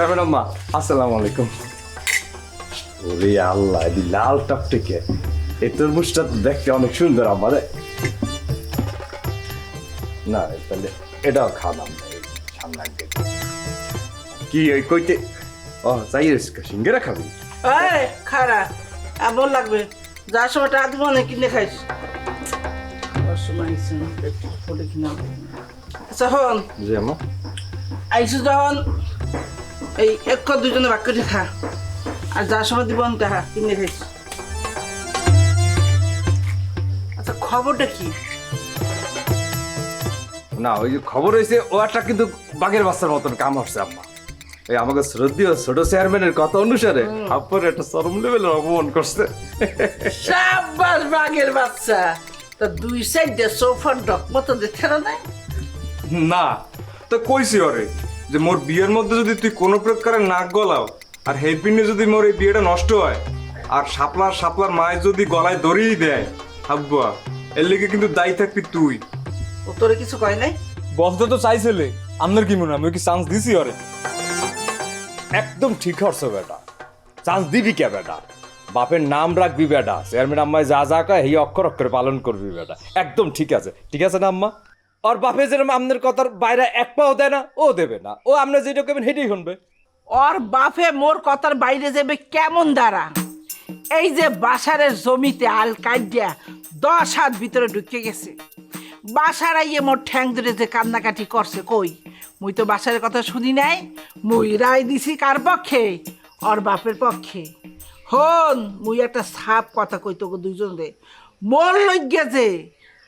Chairman আম্মা আসসালামু আলাইকুম। ওরে আল্লাহ এই লাল টকটকে এই তরমুজটা তো দেখতে অনেক সুন্দর আম্মা রে। না তাহলে এটাও সামনে কি ওই কইতে? ও চাই সিঙ্গেরা খাবি? খারা এমন লাগবে। যার সময় টাকা দিব না কিনে খাইস। আমার আচ্ছা হন। আইসু যখন। এই এক দুজনে ভাগ করে খা। আর যার সময় দিব না টাকা কিনে খাইস। আচ্ছা খবরটা কি? না ওই যে খবর হয়েছে ও একটা কিন্তু বাঘের বাচ্চার মতন কাম হচ্ছে আম্মা এই আমাকে শ্রদ্ধীয় ছোট চেয়ারম্যানের কথা অনুসারে আপনার একটা চরম লেভেলের অপমান করছে। সাব্বাস বাঘের বাচ্চা। তা দুই সাইডে সোফার ডক মতো দেখে না না তো কইছি ওরে যে মোর বিয়ের মধ্যে যদি তুই কোনো প্রকারে নাক গলাও আর হেপিনে যদি মোর এই বিয়েটা নষ্ট হয় আর সাপলার সাপলার মায়ের যদি গলায় দড়িয়ে দেয় হাব্বা এর লেগে কিন্তু দায়ী থাকবি তুই। ও তোরে কিছু কয় নাই? বলতে তো চাইছিলে আপনার কি মনে হয়? আমি কি চান্স দিছি ওরে? একদম ঠিক হচ্ছে বেটা। চান্স দিবি কে বেটা? বাপের নাম রাখবি বেটা। চেয়ারম্যান আম্মায় যা যা কয় এই অক্ষর অক্ষরে পালন করবি বেটা। একদম ঠিক আছে। ঠিক আছে না আম্মা? আর বাপে যেরকম আপনার কথার বাইরে এক পাও দেয় না, ও দেবে না। ও আপনার যেটা কেবেন হেঁটেই শুনবে। ওর বাপে মোর কথার বাইরে যাবে কেমন দ্বারা? এই যে বাসারের জমিতে আল কাটিয়া দশ হাত ভিতরে ঢুকে গেছে। বাসার আইয়ে মোর ঠ্যাং ধরে যে কান্নাকাটি করছে, কই? মুই তো বাসারের কথা শুনি নাই, মুই রায় দিছি কার পক্ষে? ওর বাপের পক্ষে। হন, মুই একটা সাপ কথা কই তোকে দুইজন রে। মোর লজ্ঞা যে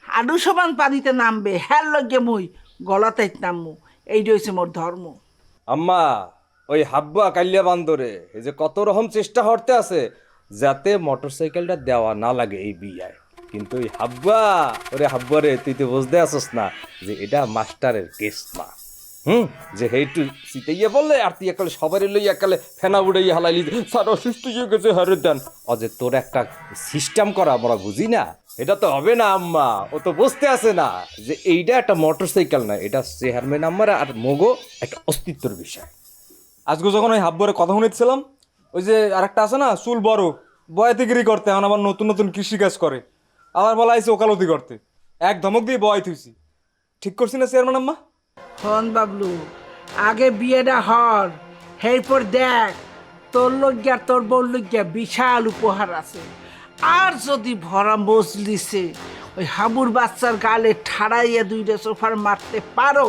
আলু সমান পানিতে নামবে। হ্যার লজ্ঞে মুই গলাতে নামমু। এইটা হয়েছে মোর ধর্ম। আম্মা, ওই হাব্বা কাল্যা বান্দরে, এই যে কত রকম চেষ্টা হরতে আছে, যাতে মোটরসাইকেলটা দেওয়া না লাগে এই বিয়ায়। কিন্তু ওই হাব্বা, ওরে হাব্বা রে, তুই তো বুঝতে আসস না যে এটা মাস্টারের কেস না হুম? যে হেইটু সিটাইয়া বললে, আর তুই একালে সবারই লই একালে ফেনা উড়াইয়া হালাইলি স্যার অসুস্থ হয়ে গেছে হারে দেন। তোর একটা সিস্টেম করা, আমরা বুঝি না? এটা তো হবে না আম্মা। ও তো বুঝতে আছে না। যে এইটা একটা মোটরসাইকেল না এটা চেয়ারম্যান আমার আর মগো একটা অস্তিত্বর বিষয়। আজকে যখন ওই হাব্বরে কথা শুনেছিলাম ওই যে আরেকটা আছে না চুল বড় বয়াতিগিরি করতে এখন আবার নতুন নতুন কৃষিকাজ করে। আবার বলা আইছে ওকালতি করতে। এক ধমক দিয়ে বয় থুইছি ঠিক করছি না চেয়ারম্যান আম্মা? হন বাবলু আগে বিয়েটা হর এরপর দেখ তোর লজ্ঞা তোর বউর লজ্ঞা বিশাল উপহার আছে। আর যদি ভরা মজলিসে ওই হাবুর বাচ্চার গালে ঠাড়াইয়া দুইটা সোফার মারতে পারো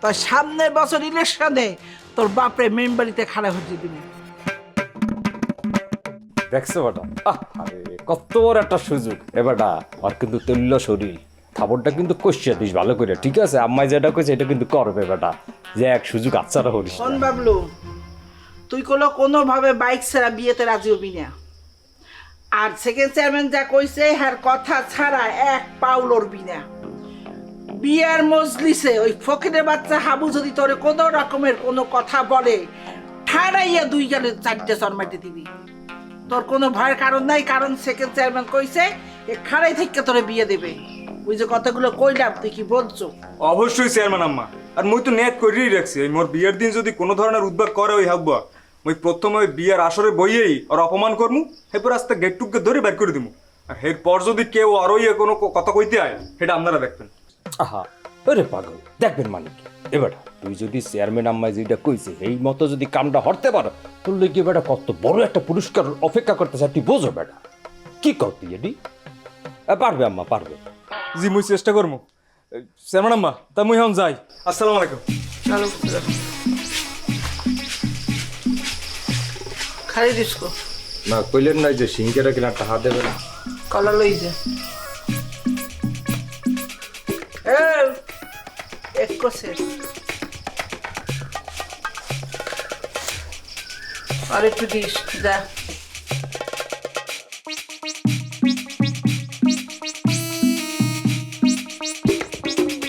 তো সামনের বছর ইলেকশনে তোর বাপরে বাড়িতে খাড়া হয়ে দিবি দেখছ বেটা? আরে কত বড় একটা সুযোগ। এ বেটা আর কিন্তু তুল্য শরীর। খাবারটা কিন্তু কষিয়া দিস ভালো করে ঠিক আছে? আম্মাই যেটা কইছে এটা কিন্তু করবে বেটা। যে এক সুযোগ আচ্ছাটা হরিস বাবলু তুই কোনো কোনোভাবে বাইক ছাড়া বিয়েতে রাজি হবি না। আর সেকেন্ড চেয়ারম্যান যা কইছে হ্যার কথা ছাড়া এক পাও লড়বি না। বিয়ার মজলিসে ওই ফকিরের বাচ্চা হাবু যদি তোরে কোনো রকমের কোনো কথা বলে, ঠাড়াইয়া দুই গেলে চারটে শর্মাইতে দিবি। তোর কোনো ভয়ের কারণ নাই, কারণ সেকেন্ড চেয়ারম্যান কইছে, এ খাড়াই থেকে তোরে বিয়ে দেবে। ওই যে কথাগুলো কইলাম, তুই কি বলছো? অবশ্যই চেয়ারম্যান আম্মা। আর মুই তো নেট করিয়ে রাখছি মোর বিয়ের দিন যদি কোনো ধরনের উদ্যোগ করে ওই হাব্বা মুই প্রথমে ওই বিয়ের আসরে বইয়েই আর অপমান করমু এরপর আস্তে গেট টুককে ধরে বের করে দিমু। আর এরপর যদি কেউ আরও ইয়ে কোনো কথা কইতে হয় সেটা আপনারা দেখবেন। আহা ওরে পাগল দেখবেন মানে কি? এবার তুই যদি চেয়ারম্যান আম্মাই যেটা কইছে এই মতো যদি কামটা হরতে পারো তোর লইগে বেটা কত বড় একটা পুরস্কার অপেক্ষা করতেছে তুই বোঝো বেটা। কি কর তুই এটি পারবে আম্মা পারবে। জি মুই চেষ্টা করব চেয়ারম্যান আম্মা তা মুই এখন যাই। আসসালামু আলাইকুম। খালি ডিস্কো না কইলেন না যে সিংকেরা কিনা টাকা দেবে না। কলা লই যে। এক কোসে আর একটু দিস যা।